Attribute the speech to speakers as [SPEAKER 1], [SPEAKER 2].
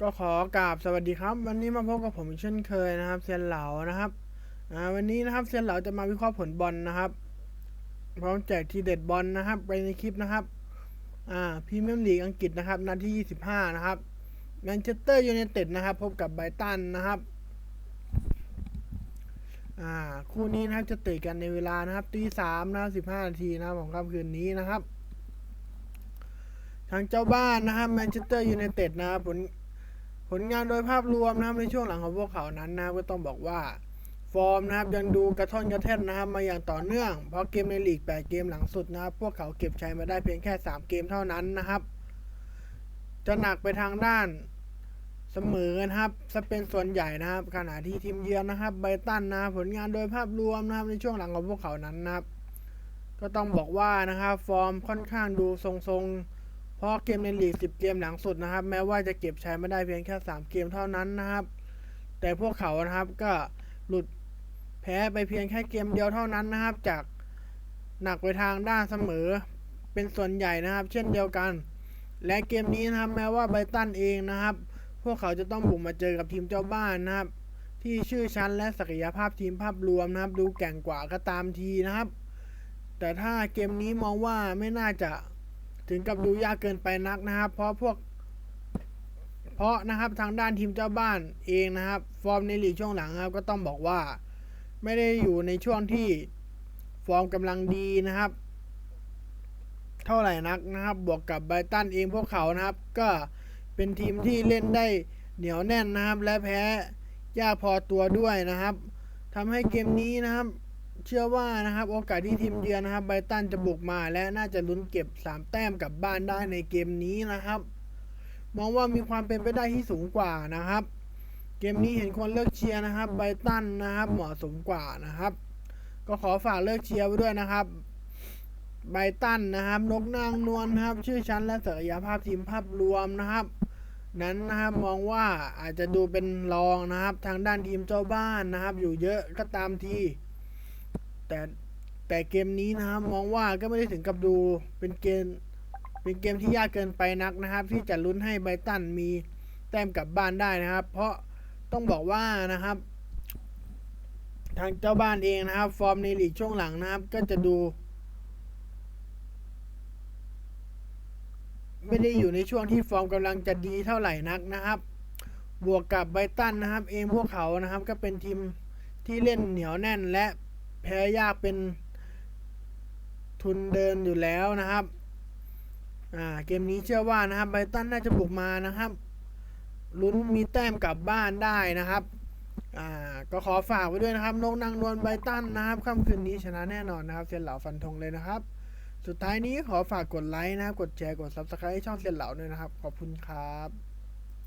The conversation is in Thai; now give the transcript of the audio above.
[SPEAKER 1] ก็ขอกราบสวัสดีครับ วันนี้มาพบกับผมเช่นเคยนะครับเซียนเหลานะครับวันนี้นะครับเซียนเหลาจะมาวิเคราะห์ผลบอลนะครับ พร้อมแจกทีเด็ดบอลนะครับ ไปในคลิปนะครับอ่าพรีเมียร์ลีกอังกฤษนะครับนัดที่ 25 นะครับแมนเชสเตอร์ยูไนเต็ดนะครับ พบกับไบตันนะครับอ่าคู่นี้นะครับจะเตะกันในเวลานะครับตีสามนะครับสิบห้านาทีนะครับของค่ำคืนนี้นะครับ ทางเจ้าบ้านนะครับแมนเชสเตอร์ยูไนเต็ดนะครับผล ผลงานโดยภาพรวมนะครับในช่วงหลังของพวกเขานั้นนะครับก็ต้องบอกว่า ฟอร์มนะครับยังดูกระท่อนกระแท่นนะครับมาอย่างต่อเนื่อง เพราะเกมในลีก 8 เกมหลังสุดนะครับ พวกเขาเก็บชัยมาได้เพียงแค่ 3 เกมเท่านั้นนะครับ จะหนักไปทางด้านเสมอนะครับจะเป็นส่วนใหญ่นะครับ ขณะที่ทีมเยือนนะครับไบตันนะผลงานโดยภาพรวมนะครับในช่วงหลังของพวกเขานั้นนะครับ ก็ต้องบอกว่านะครับฟอร์มค่อนข้างดูทรงๆ เพราะเกมในลีก 10 เกมหลังสุดนะครับ แม้ว่าจะเก็บใชัยไม่ได้เพียงแค่ 3 เกมเท่านั้นนะครับ แต่พวกเขานะครับก็หลุดแพ้ไปเพียงแค่เกมเดียวเท่านั้นนะครับ จากหนักไปทางด้านเสมอเป็นส่วนใหญ่นะครับ เช่นเดียวกัน และเกมนี้นะครับแม้ว่าไบรตันเองนะครับ พวกเขาจะต้องบุกมาเจอกับทีมเจ้าบ้านนะครับ ที่ชื่อชั้นและศักยภาพทีมภาพรวมนะครับ ดูแก่งกว่าก็ตามทีนะครับ แต่ถ้าเกมนี้มองว่าไม่น่าจะ ถึงกับดูยากเกินไปนักนะครับ เพราะพวก เพราะนะครับทางด้านทีมเจ้าบ้านเองนะครับ ฟอร์มในลีกช่วงหลังนะครับ ก็ต้องบอกว่า ไม่ได้อยู่ในช่วงที่ฟอร์มกำลังดีนะครับ เท่าไหร่นักนะครับ บวกกับไบตันเองพวกเขานะครับ ก็เป็นทีมที่เล่นได้เหนียวแน่นนะครับ และแพ้ยากพอตัวด้วยนะครับทำให้เกมนี้นะครับ เชื่อว่านะครับโอกาสที่ทีมเยือนนะครับไบตันจะบุกมาและน่าจะลุ้นเก็บ 3 แต้มกลับบ้านได้ในเกมนี้นะครับ มองว่ามีความเป็นไปได้ที่สูงกว่านะครับ เกมนี้เห็นคนเลือกเชียร์นะครับไบตันนะครับเหมาะสมกว่านะครับ ก็ขอฝากเลือกเชียร์ไว้ด้วยนะครับไบตันนะครับ นกนางนวลนะครับ ชื่อชั้นและศักยภาพทีมภาพรวมนะครับ นั้นนะครับมองว่าอาจจะดูเป็นรองนะครับ ทางด้านทีมเจ้าบ้านนะครับ อยู่เยอะก็ตามที แต่แต่เกมนี้นะครับมองว่าก็ไม่ได้ถึงกับดูเป็นเกม เป็นเกมที่ยากเกินไปนักนะครับ ที่จะลุ้นให้ไบรตันมีแต้มกลับบ้านได้นะครับ เพราะต้องบอกว่านะครับ ทางเจ้าบ้านเองนะครับ ฟอร์มในลีกช่วงหลังนะครับ ก็จะดู ไม่ได้อยู่ในช่วงที่ฟอร์มกำลังจะดีเท่าไหร่นักนะครับ บวกกับไบรตันนะครับ เองพวกเขานะครับ ก็เป็นทีมที่เล่นเหนียวแน่นและ แพ้ยากเป็นทุนเดินอยู่แล้วนะครับ อ่า เกมนี้เชื่อว่านะครับไบตันน่าจะบุกมานะครับลุ้นมีแต้มกลับบ้านได้นะครับ อ่า ก็ขอฝากไว้ด้วยนะครับ นกนางนวลไบตันนะครับค่ำคืนนี้ชนะแน่นอนนะครับเซียนเหล่าฟันธงเลยนะครับ สุดท้ายนี้ขอฝากกดไลค์นะครับ กดแชร์ กด Subscribe ช่องเซียนเหล่าด้วยนะครับ ขอบคุณครับ